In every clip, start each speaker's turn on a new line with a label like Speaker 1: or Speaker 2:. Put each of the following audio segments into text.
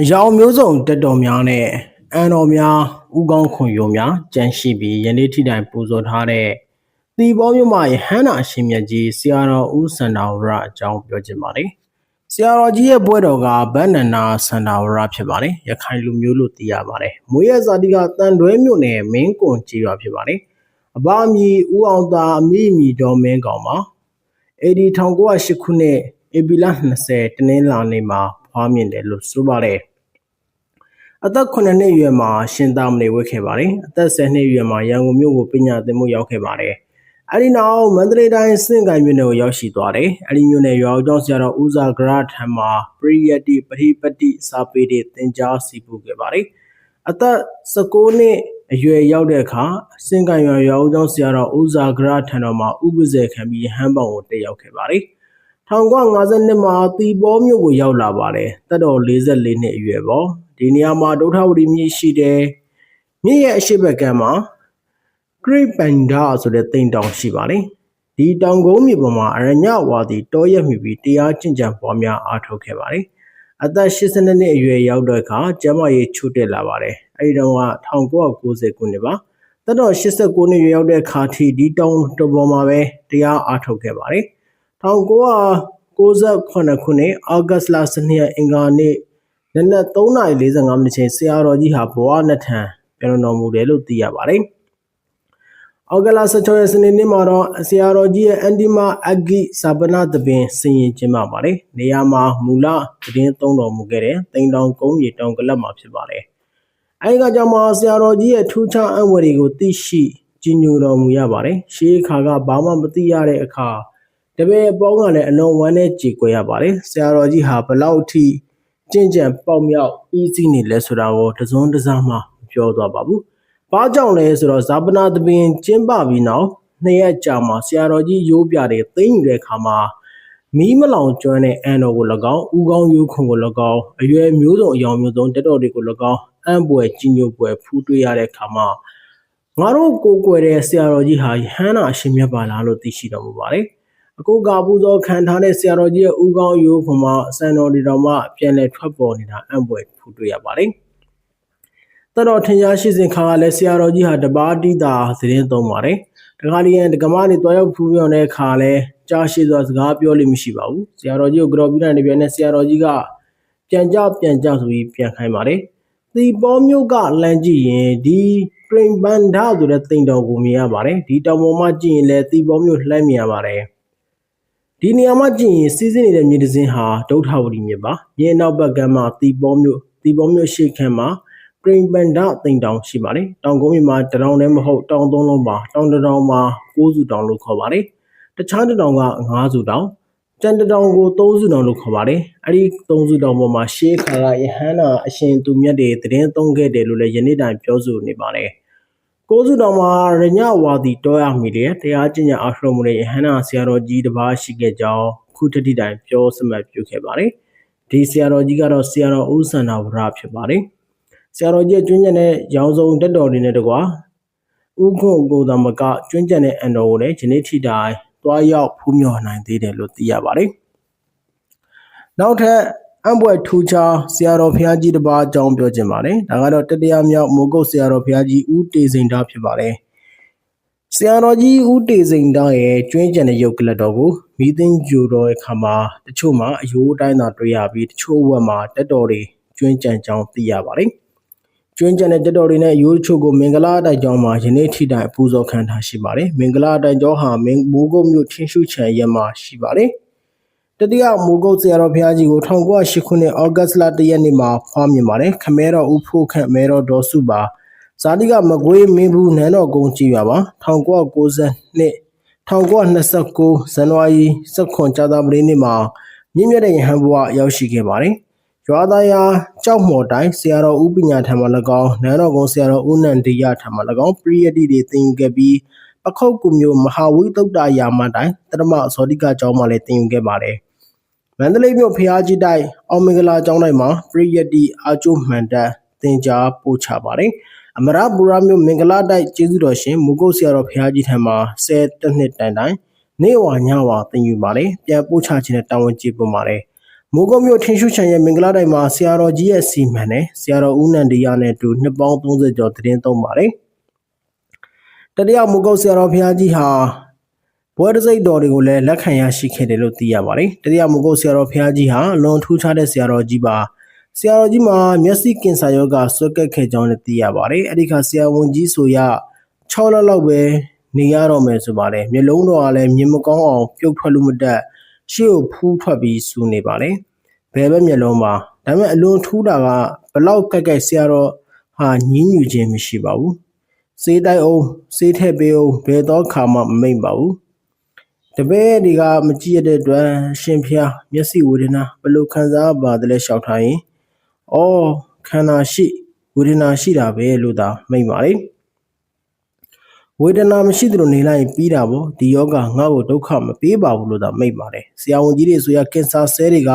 Speaker 1: အယောင်မျိုးစုံတက်တော်များနဲ့အန်တော်များဥကောင်းခွန်ယုံများကြန့်ရှိပြီးယနေ့ထိတိုင်ပူဇော်ထားတဲ့သီပေါမြို့မှာယဟန္တာအရှင်မြတ်ကြီးဆရာတော်ဦးစန္ဒာဝရအကြောင်းပြောချင်ပါတယ်။ဆရာတော်ကြီးရဲ့ပွဲတော်ကဗန္နနာစန္ဒာဝရဖြစ်ပါတယ်။ရခိုင်လူမျိုးလို့သိရပါတယ်။မွေးရဇာတိကတန်တွဲမြို့နယ်မင်းကွန်ကြီးရွာဖြစ်ပါတယ်။အဘအမီဦးအောင်သာအမိမီတော်မင်းကောင်ပါ။ AD 1908ခုနှစ်ဧပြီလ20တနင်္လာနေ့မှာ ဖွားမြင်တယ်လို့ဆိုပါတယ်။အသက်9နှစ်အရွယ်မှာရှင်သာမဏေဝတ်ခဲ့ပါတယ်။အသက်10နှစ်အရွယ်မှာရန်ကုန်မြို့ကိုပညာသင်မှုရောက်ခဲ့ပါတယ်။အဲဒီနောက်မန္တလေးတိုင်းစင့်ကိုင်မြို့နယ်ကိုရောက်ရှိသွားတယ်။အဲဒီမြို့နယ်ရွာဦးကျောင်းဆရာတော်ဦးဇာဂရထံမှာပရိယတ္တိပရိပတ္တိစာပေတွေသင်ကြားစီပူခဲ့ပါတယ်။အသက်16နှစ်အရွယ်ရောက်တဲ့အခါစင်ကန်ရွာရွာဦးကျောင်းဆရာတော်ဦးဇာဂရထံတော်မှာဥပဇေခံပြီးဟမ်းပေါင်ကိုတက်ရောက်ခဲ့ပါတယ်။ 1952မှာသီပေါမြို့ကိုရောက်လာပါတယ်။တက်တော်44နှစ်အရွယ်ပေါ့။ဒီနေရာမှာဒုထဝတီမြစ်ရှိတယ်။မြစ်ရဲ့အရှိတ်ဘက်ကမ်းမှာဂရိပန်ဒါဆိုတဲ့တိမ်တောင်ရှိပါတယ်။ဒီတောင်ကုန်းမြေပေါ်မှာအရညဝါဒီတောရက်မြပြီးတရားကျင့်ကြံပွားများအားထုတ်ခဲ့ပါတယ်။အသက်82နှစ်အရွယ်ရောက်တဲ့အခါကျမ်းမာရေးချို့တက်လာပါတယ်။အဲဒီတော့က1990ခုနှစ်ပါ။တက်တော်89နှစ်ရွယ်ရောက်တဲ့အခါထိဒီတောင်တပေါ်မှာပဲတရားအားထုတ်ခဲ့ပါတယ် 1998ခုနှစ်အောက်ဂတ်လ12ရက်အင်္ဂါနေ့နနက်3:45မိနစ်ချိန်ဆရာတော်ကြီးဟာဘဝနှစ်ထံပြန်လွန်တော်မူတယ်လို့သိရပါတယ်။အောက်ကလာ16ရက်စနေနေ့မှာတော့ဆရာတော်ကြီးရဲ့အန်ဒီမာအဂိဇာပနာတပင်ဆင်ရင်ကျင်းပပါတယ်။နေရာမှာမူလသတင်းသုံးတော်မူခဲ့တဲ့တိန်တောင်ကုန်းမြေတောင်ကလပ်မှာဖြစ်ပါတယ်။အဲဒီကကြောင့်မှဆရာတော်ကြီးရဲ့ထူးခြားအံ့ဖွယ်တွေကိုသိရှိကြီးညိုတော်မူရပါတယ်။ရှေးခါကဘာမှမသိရတဲ့အခါ တပည့်ပေါင်းကလည်းအလွန်ဝမ်းနဲ့ကြေကွဲရပါတယ်။ဆရာတော်ကြီးဟာဘလောက်ထိကြင်ကြံပေါက်မြောက်ပြီးစီးနေလဲဆိုတာကိုတစုံတစမှမပြောသွားပါဘူး။ဘာကြောင့်လဲဆိုတော့ဇာပနာသဘင်ကျင်းပပြီးနောက်နှစ်ရက်ကြာမှဆရာတော်ကြီးရိုးပြတဲ့သိမ့်ယူတဲ့အခါမှာမီးမလောင်ကျွမ်းတဲ့အန်တော်ကို၎င်းဥကောင်းရိုးခွန်ကို၎င်းအရွယ်မျိုးစုံအယောင်မျိုးစုံတက်တော်တွေကို၎င်းအံ့ပွယ်ကြီးညိုပွယ်ဖူးတွေ့ရတဲ့အခါမှာငါတို့ကိုကိုွယ်တဲ့ဆရာတော်ကြီးဟာဟန်းနာအရှင်မြတ်ပါလားလို့သိရှိတော်မူပါတယ်။ အကုကပူဇော်ခံထားတဲ့ဆရာတော်ကြီးရဲ့ဥကောင်းရိုးခွန်မှာစံတော်ဒီတော်မှပြန်လည်ထွက်ပေါ်နေတာအံ့ဖွယ်ဖူးတွေ့ရပါတယ်။တတော်ထင်ရှားရှိစဉ်ခါကလည်းဆရာတော်ကြီးဟာတပါးတိတာသတင်းသုံးပါတယ်။တခါလျင်ဒကမနေတွားရောက်ဖူးပြောတဲ့ခါလဲကြားရှိစွာစကားပြောလို့မရှိပါဘူး။ဆရာတော်ကြီးကိုကြော်ပြီးတဲ့ပြန်နဲ့ဆရာတော်ကြီးကပြန်ကြပြန်ကြဆိုပြီးပြန်ခိုင်းပါတယ်။ဒီပေါမျိုးကလမ်းကြည့်ရင်ဒီပရိန်ဘန်ဒါဆိုတဲ့တိမ်တော်ကိုမြင်ရပါတယ်။ဒီတောင်ပေါ်မှာကြည့်ရင်လည်းဒီပေါမျိုးလှမ်းမြင်ရပါတယ်။ ဒီနေရာမှာကြည့်ရင်စီးစင်းနေတဲ့မြေတစင်းဟာဒုထဝတီမြစ်ပါမြေနောက်ဘက်ကမ်းမှာတီပေါမြို့တီပေါမြို့ရှေ့ခမ်းမှာပရိန်ပန်ဒတိန်တောင်ရှိပါတယ်တောင်ကုန်းမြေမှာတရောင်လည်းမဟုတ်တောင်သုံးလုံးပါတောင်တရောင်မှာ9စုတောင်လို့ခေါ်ပါတယ်တခြားတတောင်က9စုတောင်ကျန်တတောင်ကို3စုတောင်လို့ခေါ်ပါတယ်အဲ့ဒီ3စုတောင်ပေါ်မှာရှေးခါကယဟန္တာအရှင်သူမြတ်တွေတည်င်းသုံးခဲ့တယ်လို့လည်းယနေ့တိုင်ပြောဆိုနေပါတယ် ကိုးစုတော်မှာရညဝါဒီတောရမိတဲ့တရားကျင့်ကြအားထုတ်မှုတဲ့ယဟန္တာဆရာတော်ကြီးတစ်ပါးရှိခဲ့ကြောင်းခုတတိတိုင်ပြောစမှတ်ပြုခဲ့ပါတယ်။ဒီဆရာတော်ကြီးကတော့ဆရာတော်ဦးစန္ဒဝရဖြစ်ပါတယ်။ဆရာတော်ကြီးကျွင်းကျင်တဲ့ရောင်စုံတက်တော်တွေနဲ့တကွာဥခုကိုသမကကျွင်းကျင်တဲ့အန်တော်ကိုလည်းယနေ့ထိတိုင်တွားရောက်ဖူးမြော်နိုင်သေးတယ်လို့သိရပါတယ်။နောက်ထပ် အံ့ဘွယ်ထူးခြားဆရာတော်ဘုရားကြီးတစ်ပါးအကြောင်းပြောခြင်းပါတယ်။ဒါကတော့တတရားမြောက်မိုးကုတ်ဆရာတော်ဘုရားကြီးဦးတေစိန်သားဖြစ်ပါတယ်။ဆရာတော်ကြီးဦးတေစိန်သားရဲ့ကျွင်းကျန်တဲ့ရုပ်ကလပ်တော်ကိုမိသိင်းကျူတော်ရဲ့ခါမှာတချို့မှာအယိုးတိုင်းသာတွေ့ရပြီးတချို့ဝက်မှာတက်တော်တွေကျွင်းကျန်ကြောင်းသိရပါတယ်။ကျွင်းကျန်တဲ့တက်တော်တွေနဲ့ရိုးချို့ကိုမင်္ဂလာတိုက်ကျောင်းမှာယနေ့ထိတိုင်အပူဇော်ခံထားရှိပါတယ်။မင်္ဂလာတိုက်ကျောင်းဟာမင်းမိုးကုတ်မြို့ထင်းရှုချံရဲမှာရှိပါတယ်။ တတိယမိုးကုတ်ဆရာတော်ဘုရားကြီးကို1908ခုနှစ်ဩဂတ်လ1ရက်နေ့မှာဖွားမြင်ပါတယ်ခမဲတော်ဦးဖို့ခန့်မဲတော်ဒေါ်စုပါဇာတိကမကွေးမင်းဘူးနန်းတော်ကုန်းကြည်ရွာပါ1992 1929ဇန်နဝါရီ16ကြာသပတေးနေ့မှာမြင့်မြတ်တဲ့ယဟန်ဘုရားရောက်ရှိခဲ့ပါတယ်ရွာသားယာကြောက်မော်တိုင်းဆရာတော်ဦးပညာထံမှ၎င်းနန်းတော်ကုန်းဆရာတော်ဦးနန္ဒီယထံမှ၎င်းပရိယတိတွေသင်ယူခဲ့ပြီးပခုတ်ကူမျိုးမဟာဝိသုဒ္ဓယာမတိုင်းတရမဇောတိကကျောင်းမှာလည်းသင်ယူခဲ့ပါတယ် မန္တလေးမြို့ဖျားကြီးတိုက်အောင်မင်္ဂလာကျောင်းတိုင်းမှာပရိယတ်တီအာကျိုးမှန်တပ်သင်ကြားပို့ချပါတယ်အမရပူရမြို့မင်္ဂလာတိုက်ကျေးဇူးတော်ရှင်မူကုတ်ဆရာတော်ဖျားကြီးထံမှာဆယ်တနှစ်တိုင်တိုင်နေဝါညဝါသင်ယူပါတယ်ပြန်ပို့ချခြင်းနဲ့တာဝန်ကျေပွန်ပါတယ်မိုးကုတ်မြို့ထင်ရှုချံရဲ့မင်္ဂလာတိုင်မှာဆရာတော်ကြီးရဲ့စီမံနဲ့ဆရာတော်ဦးနန္ဒီယာနဲ့အတူနှစ်ပေါင်း30ကျော်တည်င်းသုံးပါတယ်တတိယမိုးကုတ်ဆရာတော်ဘုရားကြီးဟာ ဘွဲတစိတ်တော်တွေကိုလည်းလက်ခံရရှိခဲ့တယ်လို့သိရပါတယ်တတိယမိုးကုတ်ဆရာတော်ဘုရားကြီးဟာအလွန်ထူးခြားတဲ့ဆရာတော်ကြီးပါဆရာတော်ကြီးမှာမျက်စိကင်ဆာရောဂါဆွတ်ကက်ခဲ့ကြောင်းလည်းသိရပါတယ်အဲ့ဒီခါဆရာဝန်ကြီးဆိုရ6လလောက်ပဲနေရတော့မယ်ဆိုပါတယ်မျိုးလုံးတော်ကလည်းမြင်မကောင်းအောင်ပြုတ်ထွက်လို့မတတ်ရှေ့ကိုဖူးထွက်ပြီးစူနေပါတယ်ဘယ်ဘက်မျက်လုံးမှာဒါပေမဲ့အလွန်ထူးတာကဘလောက်ကက်ကက်ဆရာတော်ဟာညင်းညူခြင်းမရှိပါဘူးစေးတိုက်အောင်စေးထက်ပေးအောင်ဘယ်တော့ခါမှမမိတ်ပါဘူး တပည့်တွေကမကြည့်ရတဲ့အတွက်ရှင်ဖျားမျက်စိဝေဒနာဘယ်လိုခံစားပါတယ်လဲရှောက်ထားရင်အော်ခန္ဓာရှိဝေဒနာရှိတာပဲလို့သာမိတ်ပါလေဝေဒနာမရှိသလိုနေလိုက်ပြီးတာပေါ့ဒီယောဂငါ့ကိုဒုက္ခမပေးပါဘူးလို့သာမိတ်ပါတယ်ဆရာဝန်ကြီးတွေဆိုရကင်ဆာဆဲတွေက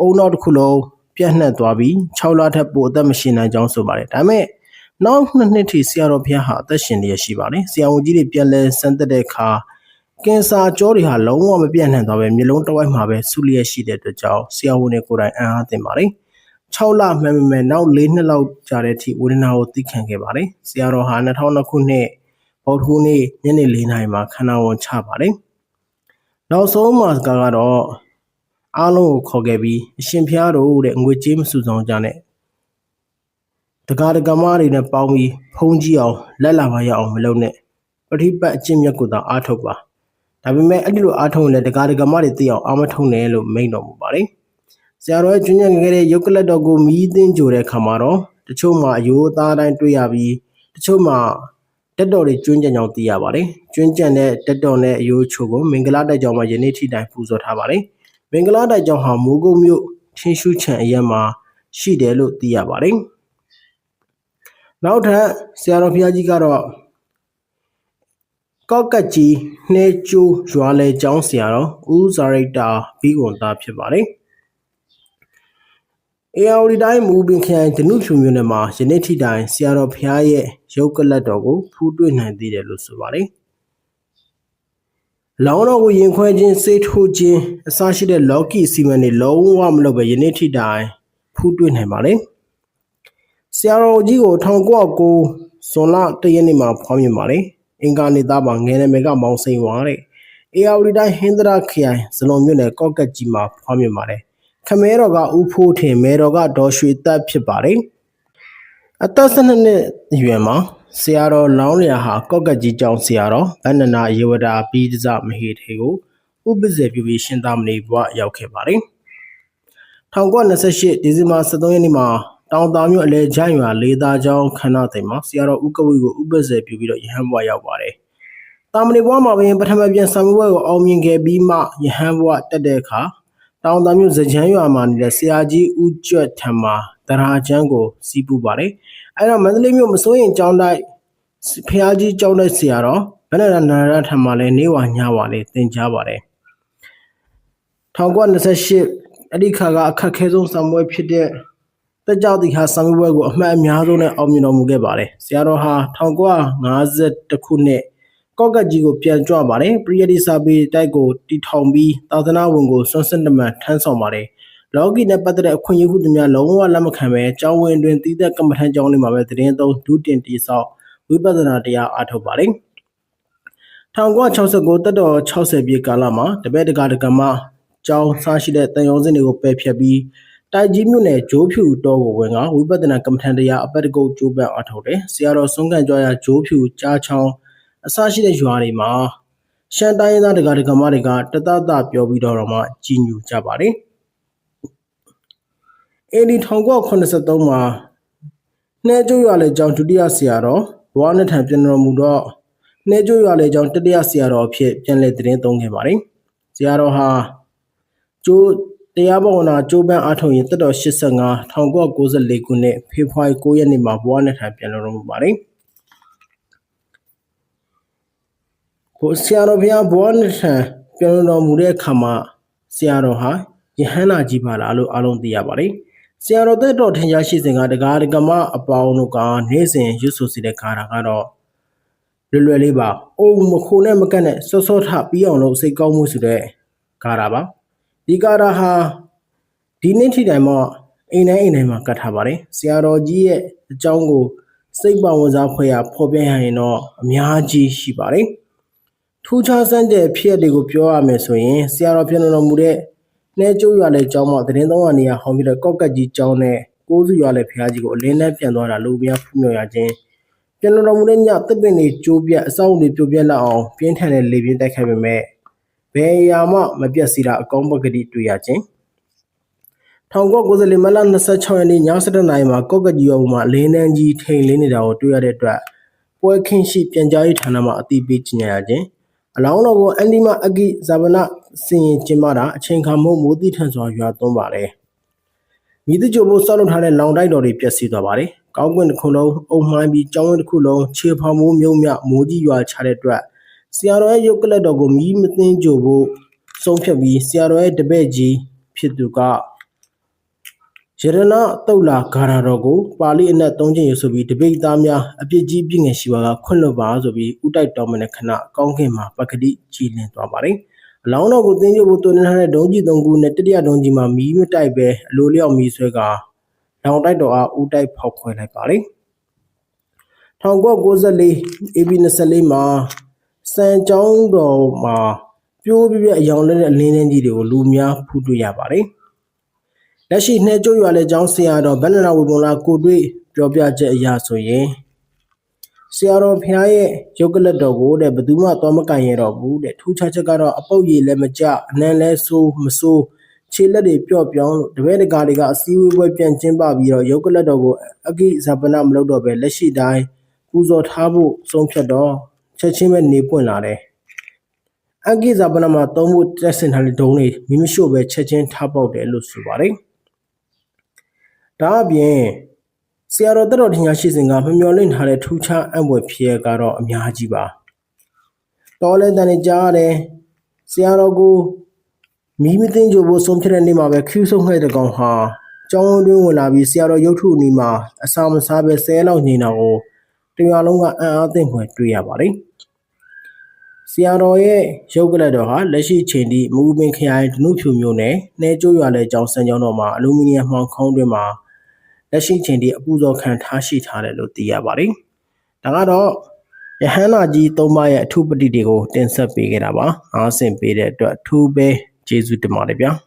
Speaker 1: အုံနောက်တစ်ခုလုံးပြန့်နှံ့သွားပြီး6လထက်ပိုအသက်မရှင်နိုင်ကြောင်းဆိုပါတယ်ဒါပေမဲ့နောက်နှစ်နှစ်ထိဆရာတော်ဘုရားဟာအသက်ရှင်နေရရှိပါတယ်ဆရာဝန်ကြီးတွေပြန်လဲစမ်းသက်တဲ့အခါ ကင်ဆာကြောတွေဟာလုံးဝမပြန့်နှံ့သွားပဲမျိုးလုံးတစ်ဝိုက်မှာပဲဆုလျက်ရှိတဲ့အတွက်ကြောင့်ဆရာဝန်တွေကိုယ်တိုင်အံ့အားသင့်ပါတယ်6လမှန်မှန်မှန်နောက်4နှစ်လောက်ကြာတဲ့အထိဝေဒနာကိုသိခံခဲ့ပါတယ်ဆရာတော်ဟာ2000ခုနှစ်ဗုဒ္ဓဟူးနေ့ညနေ4နာရီမှာခန္ဓာဝန်ချပါတယ်နောက်ဆုံးမှာကတော့အားလုံးကိုခေါ်ခဲ့ပြီးအရှင်ဖျားတို့တဲ့ငွေကြေးမစုဆောင်ကြနဲ့တကားတကမားတွေနဲ့ပေါင်းပြီးဖုံးကြည့်အောင်လက်လာပါရအောင်မလုပ်နဲ့ပဋိပတ်အကျင့်မြတ်ကိုသာအားထုတ်ပါ ဒါပေမဲ့အဲ့ဒီလိုအားထုတ်ရင်လည်းတကားတကမားတွေသိအောင်အားမထုတ်နဲ့လို့မိန့်တော်မူပါတယ်ဆရာတော်ရဲ့ကျွမ်းကျင်ခဲ့တဲ့ရုပ်ကလတ်တော်ကိုမီးသင်းကြိုတဲ့ခါမှာတော့တချို့မှာအယိုးသားတိုင်းတွေ့ရပြီးတချို့မှာတက်တော်တွေကျွန်းကြံကြောင်သိရပါတယ်ကျွန်းကြံတဲ့တက်တော်နဲ့အယိုးချိုကိုမင်္ဂလာတိုက်ကြောင်မှာယနေ့ထိတိုင်ပူဇော်ထားပါတယ်မင်္ဂလာတိုက်ကြောင်ဟာမိုးကုတ်မြို့ထင်းရှုချံအရက်မှာရှိတယ်လို့သိရပါတယ်နောက်ထပ်ဆရာတော်ဘုရားကြီးကတော့ ကောက်ကတ်ကြီးနှဲကျိုးရွာလေကျောင်းဆရာတော်ဦးဇာရိတာဘီကွန်သားဖြစ်ပါတယ်အေယာဝတီတိုင်းမူပင်ခရိုင်ဒနုဖြူမြို့နယ်မှာယနေ့ထိတိုင်ဆရာတော်ဘုရားရဲ့ရုပ်ကလတ်တော်ကိုဖူးတွေ့နိုင်သေးတယ်လို့ဆိုပါတယ်။လောင်းတော်ကိုရင်ခွဲခြင်းစေးထိုးခြင်းအစရှိတဲ့လော်ကီစီမံတွေလုံးဝမလုပ်ပဲယနေ့ထိတိုင်ဖူးတွေ့နိုင်ပါလေ။ဆရာတော်ကြီးကို1909ဇွန်လ1ရက်နေ့မှာဖွားမြင်ပါလေ။ အင်္ဂါနေသားမှာငယ်နာမည်ကမောင်စိန်ဝါတဲ့။အေယာဝတီတိုင်းဟင်္ဒရာခရိုင်ဇလွန်မြို့နယ်ကော့ကတ်ကြီးမှာဖွားမြင်ပါတယ်။ခမဲတော်ကဦးဖိုးထင်မဲတော်ကဒေါ်ရွှေသက်ဖြစ်ပါတယ်အသက်12နှစ်အရွယ်မှာဆရာတော်လောင်းလျာဟာကော့ကတ်ကြီးကျောင်းဆရာတော်ဗန္နနာယေဝတာပြီးတစမဟေထေကိုဥပဇေပြုပြီးရှင်သာမဏေဘဝရောက်ခဲ့ပါတယ်1928ဒီဇင်ဘာ23ရက်နေ့မှာ တောင်သားမြို့အလဲဂျိုင်းရွာလေးသားကျောင်းခန္ဓာသိမ်မှာဆရာတော်ဦးကဝိကိုဥပဇေပြုပြီးတော့ယဟန်ဘဝရောက်ပါတယ်တာမဏေဘဝမှာပင်ပထမပြန်ဆံဘဝကိုအောင်မြင်ခဲ့ပြီးမှယဟန်ဘဝတက်တဲ့အခါတောင်သားမြို့ဇကြမ်းရွာမှာနေတဲ့ဆရာကြီးဦးကျွတ်ထံမှာတရာချမ်းကိုစီးပူပါတယ်အဲ့တော့မန္တလေးမြို့မစိုးရင်ကျောင်းတိုက်ဖះကြီးကျောင်းတိုက်ဆရာတော်ဘယ်နဲ့နာရထံမှာလဲနေဝညဝါလေးသင်ကြားပါတယ်1928အဲ့ဒီခါကအခက်ခဲဆုံးဆံပွဲဖြစ်တဲ့ တက်ကြောက်တီဟာဆံပွဲကိုအမှတ်အများဆုံးနဲ့အောင်မြင်တော်မူခဲ့ပါတယ်ဆရာတော်ဟာ1950ခုနှစ်ကော့ကတ်ကြီးကိုပြန်ကြွပါတယ်ပရိယတိစာပေတိုက်ကိုတီထောင်ပြီးသာသနာဝင်ကိုစွန့်စစ်နမန်ထမ်းဆောင်ပါတယ်လောကီနဲ့ပတ်သက်တဲ့အခွင့်အရေးဟုသမျှလုံးဝလက်မခံပဲကျောင်းဝင်တွင်တည်တဲ့ကမ္မထမ်းကျောင်းလေးမှာပဲတည်င်းသုံးဒုတင်တိဆောက်ဝိပဿနာတရားအားထုတ်ပါတယ်1969တက်တော်60ပြည့်ကာလမှာတပည့်တကာတကမကျောင်းစားရှိတဲ့တန်ရုံစင်တွေကိုပယ်ဖြတ်ပြီး တိုက်ကြီးမြို့နယ်ဂျိုးဖြူတော်ကိုဝင်ကဝိပဿနာကမ္မထန်တရားအပတ်တကုတ်ကျိုးပန်းအားထုတ်တယ်ဆရာတော်ဆုံးကန်ကြွားရဂျိုးဖြူကြားချောင်းအစရှိတဲ့ရွာတွေမှာရှမ်းတိုင်းသားတက္ကသိုလ်မတွေကတတတပြောပြီးတော့မှကြီးညူကြပါတယ်။အေဒီ1983မှာနှဲကျိုးရွာလေကျောင်းဒုတိယဆရာတော်ဘဝနဲ့ထံပြန်တော်မူတော့နှဲကျိုးရွာလေကျောင်းတတိယဆရာတော်အဖြစ်ပြန်လည်တည်င်းသုံးခဲ့ပါတယ်။ဆရာတော်ဟာကျိုး တရားဘဝနာကျိုးပန်းအားထုတ်ရင်တက်တော်85 1994ခုနှစ်ဖေဖော်ဝါရီ9ရက်နေ့မှာဘဝနဲ့ထံပြန်တော်မူပါတယ်။ဟိုဆရာတော်ဘုရားဘောနထံပြန်တော်မူတဲ့အခါမှာဆရာတော်ဟာယဟန္တာကြီးပါလားလို့အားလုံးသိရပါတယ်ဆရာတော်သက်တော်ထင်ရှားရှိစဉ်ကတကားဒကမအပေါင်းတို့ကနေ့စဉ်ရွတ်ဆိုစီတဲ့ခါတာကတော့လွယ်လွယ်လေးပါ။အိုးမခိုနဲ့မကက်နဲ့စောစောထပြီးအောင်လို့စိတ်ကောင်းမှုဆိုတဲ့ကာရာပါ။ ဒီကာရာဟာဒီနေ့ထိတိုင်မှအိမ်တိုင်းအိမ်တိုင်းမှာကတ်ထားပါတယ်ဆရာတော်ကြီးရဲ့အကြောင်းကိုစိတ်ပါဝင်စားဖွဲ့ရဖော်ပြရရင်တော့အများကြီးရှိပါတယ်ထူးခြားစမ်းတဲ့ဖြစ်ရပ်တွေကိုပြောရမယ်ဆိုရင်ဆရာတော်ပြန်တော်မူတဲ့နှဲကျိုးရွာတဲ့ကျောင်းမှာသတင်းသုံးရနေရဟောင်းပြီးတော့ကောက်ကတ်ကြီးကျောင်းနဲ့ကိုးစုရွာတဲ့ဖျားကြီးကိုအလင်းနဲ့ပြန်သွားတာလူများဖူးမြော်ရခြင်းပြန်တော်မူတဲ့ညသစ်ပင်တွေကျိုးပြက်အဆောင်တွေပြိုပြက်လောက်အောင်ပြင်းထန်တဲ့လေပြင်းတိုက်ခိုက်ပေမဲ့ ဘယ်အရာမှမပြတ်စီတာအကောင်းပကတိတွေ့ရခြင်း1994မတ်လ26ရက်နေ့ည7:00နာရီမှာကော့ကကြီးရွာမှာလင်းနှန်းကြီးထိန်လင်းနေတာကိုတွေ့ရတဲ့အတွက်ပွဲခင်းရှိပြန်ကြားရေးဌာနမှအသိပေးကြေညာရခြင်းအလောင်းတော်ကိုအန်ဒီမအဂိဇာဗနစင်ရင်ကျင်းပတာအချိန်ခါမို့မိုးတိထန်စွာရွာသွန်းပါတယ်မိသူကြိုဖို့ဆောက်လုပ်ထားတဲ့လောင်တိုက်တော်တွေပျက်စီးသွားပါတယ်ကောင်းကွင်းတစ်ခုလုံးအုံမှိုင်းပြီးကျောင်းဝင်းတစ်ခုလုံးခြေဖောင်မိုးမြုံမြမိုးကြီးရွာချတဲ့အတွက် ဆရာတော်ရဲ့ရုပ်ကလပ်တော်ကိုမီးမသိမ်းကြိုဖို့ဆုံးဖြတ်ပြီးဆရာတော်ရဲ့တပည့်ကြီးဖြစ်သူကယရဏတုတ်လာဂါရာတော်ကိုပါဠိအနက်၃ချိန်ရဆိုပြီးတပိတ်သားများအပြစ်ကြီးပြည့်ငယ်ရှိပါကခွင့်လွတ်ပါဆိုပြီးဥတိုက်တော်မနဲ့ခဏကောင်းကင်မှာပကတိကြည်လင်သွားပါတယ်။အလောင်းတော်ကိုသင်္ကြန်ကိုတွင်ထားတဲ့ဒုံးကြီး၃ခုနဲ့တတိယဒုံးကြီးမှာမီးမတိုက်ပဲအလိုလျောက်မီးဆွဲကလောင်တိုက်တော်အားဥတိုက်ဖောက်ခွဲလိုက်ပါတယ်။1994 AB 24 မှာ စံကြောင်းတော်မှာပြိုးပြပြအယောင်လက်တဲ့အလင်းလင်းကြီးတွေကိုလူများဖူးတွေ့ရပါတယ်။လက်ရှိနှဲကျိုးရွာလေကျောင်းဆရာတော်ဗန္ဒနာဝေပုံလာကိုတွေ့ပြောပြချက်အရာဆိုရင်ဆရာတော်ဖျားရဲ့ရုပ်ကလတ်တော်ကိုတဲ့ဘယ်သူမှသွားမကင်ရတော့ဘူးတဲ့ထူးခြားချက်ကတော့အပုတ်ရည်လည်းမကြအနံလဲဆိုးမဆိုးခြေလက်တွေပျော့ပြောင်းလို့တပည့်တကာတွေကအစည်းအဝေးပွဲပြန်ကျင်းပပြီးတော့ရုပ်ကလတ်တော်ကိုအကိဇာပနမလုပ်တော့ပဲလက်ရှိတိုင်းပူဇော်ထားဖို့ဆုံးဖြတ်တော့ ချက်ချင်းပဲနေပွင့်လာတယ်အကိဇာပနမှာသုံးဖို့တက်ဆင်ထားတဲ့ဒုံးတွေမိမရှို့ပဲချက်ချင်းထားပေါက်တယ်လို့ဆိုပါတယ်ဒါအပြင်ဆရာတော်တက်တော်ထင်ရှားရှိစဉ်ကမမျော်လင့်ထားတဲ့ထူးခြားအံ့ဖွယ်ဖြစ်ရကတော့အများကြီးပါတော်လဲတန်နေကြားရတယ်ဆရာတော်ကိုမီးမသိမ်းကြဖို့ဆုံးဖြတ်တဲ့နေ့မှာပဲခ ्यू ဆုံးခဲ့တဲ့ကောင်ဟာကျောင်းဝင်းတွင်းဝင်လာပြီးဆရာတော်ရုပ်ထုအနီးမှာအစာမစားပဲဆဲလောက်ညင်တာကိုတရားလုံးကအံ့အားသင့်ဖွယ်တွေ့ရပါတယ် ဆရာတော်ရဲ့ရုပ်ကလတ်တော်ဟာလက်ရှိအချိန်ထိမူပင်ခရိုင်ဒနုဖြူမျိုးနဲ့နှဲကျိုးရွာလဲကျောင်းစံကျောင်းတော်မှာအလူမီနီယံမှောင်ခေါင်းတွင်မှာလက်ရှိအချိန်ထိအပူဇော်ခံထားရှိထားတယ်လို့သိရပါတယ်။ဒါကတော့ယဟန္တာကြီးသုံးပါးရဲ့အထုပတိတွေကိုတင်ဆက်ပေးခဲ့တာပါ။အားဆင်ပေးတဲ့အတွက်အထူးပဲကျေးဇူးတင်ပါတယ်ဗျာ။